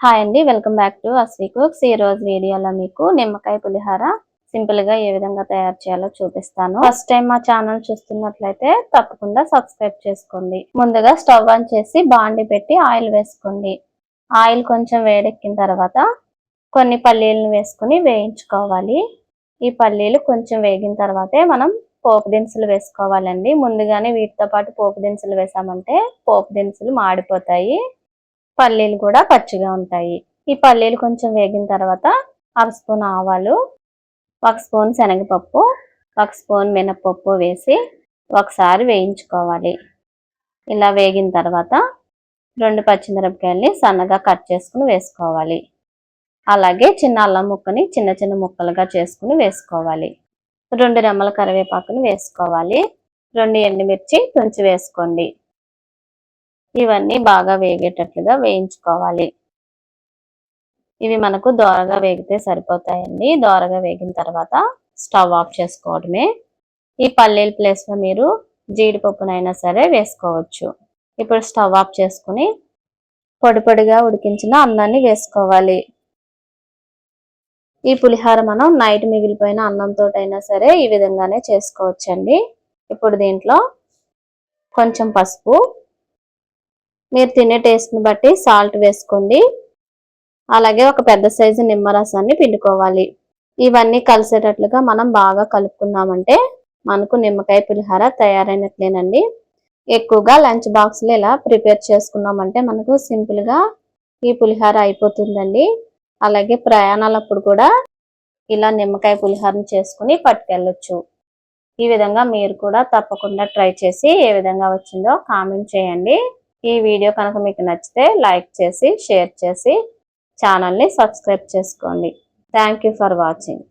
Hi అండి welcome back to Asvi cooks ఈ రోజు వీడియోలో మీకు నిమ్మకాయ పులిహార సింపుల్గా ఏ విధంగా తయారు చేయాలో చూపిస్తాను. ఫస్ట్ టైం మా ఛానల్ చూస్తున్నట్లయితే తప్పకుండా సబ్స్క్రైబ్ చేసుకోండి. ముందుగా స్టవ్ ఆన్ చేసి బాండి పెట్టి ఆయిల్ వేసుకోండి. ఆయిల్ కొంచెం వేడెక్కిన తర్వాత కొన్ని పల్లీలను వేసుకుని వేయించుకోవాలి. ఈ పల్లీలు కొంచెం వేగిన తర్వాతే మనం పోపు దినుసులు వేసుకోవాలండి. ముందుగానే వీటితో పాటు పోపు దినుసులు వేసామంటే పోపు దినుసులు మాడిపోతాయి. పల్లీలు కూడా పచ్చిగా ఉంటాయి. ఈ పల్లీలు కొంచెం వేగిన తర్వాత అర స్పూన్ ఆవాలు ఒక స్పూన్ శనగపప్పు ఒక స్పూన్ మినపప్పు వేసి ఒకసారి వేయించుకోవాలి. ఇలా వేగిన తర్వాత రెండు పచ్చిమిరపకాయల్ని సన్నగా కట్ చేసుకుని వేసుకోవాలి. అలాగే చిన్న అల్లం ముక్కని చిన్న చిన్న ముక్కలుగా చేసుకుని వేసుకోవాలి. రెండు రెమ్మల కరివేపాకుని వేసుకోవాలి. రెండు ఎండుమిర్చి తుంచి వేసుకోండి. ఇవన్నీ బాగా వేగేటట్లుగా వేయించుకోవాలి. ఇవి మనకు దోరగా వేగితే సరిపోతాయండి. దోరగా వేగిన తర్వాత స్టవ్ ఆఫ్ చేసుకోవడమే. ఈ పల్లీల ప్లేస్లో మీరు జీడిపప్పునైనా సరే వేసుకోవచ్చు. ఇప్పుడు స్టవ్ ఆఫ్ చేసుకుని పొడి పొడిగా ఉడికించిన అన్నాన్ని వేసుకోవాలి. ఈ పులిహార మనం నైట్ మిగిలిపోయిన అన్నంతో అయినా సరే ఈ విధంగానే చేసుకోవచ్చండి. ఇప్పుడు దీంట్లో కొంచెం పసుపు మీరు తినే టేస్ట్ని బట్టి సాల్ట్ వేసుకోండి. అలాగే ఒక పెద్ద సైజు నిమ్మరసాన్ని పిండుకోవాలి. ఇవన్నీ కలిసేటట్లుగా మనం బాగా కలుపుకున్నామంటే మనకు నిమ్మకాయ పులిహార తయారైనట్లేనండి. ఎక్కువగా లంచ్ బాక్స్లో ఇలా ప్రిపేర్ చేసుకున్నామంటే మనకు సింపుల్గా ఈ పులిహార అయిపోతుందండి. అలాగే ప్రయాణాలప్పుడు కూడా ఇలా నిమ్మకాయ పులిహారని చేసుకుని పట్టుకెళ్ళొచ్చు. ఈ విధంగా మీరు కూడా తప్పకుండా ట్రై చేసి ఏ విధంగా వచ్చిందో కామెంట్ చేయండి. ఈ వీడియో కనుక మీకు నచ్చితే లైక్ చేసి షేర్ చేసి ఛానల్ని సబ్స్క్రైబ్ చేసుకోండి. Thank for watching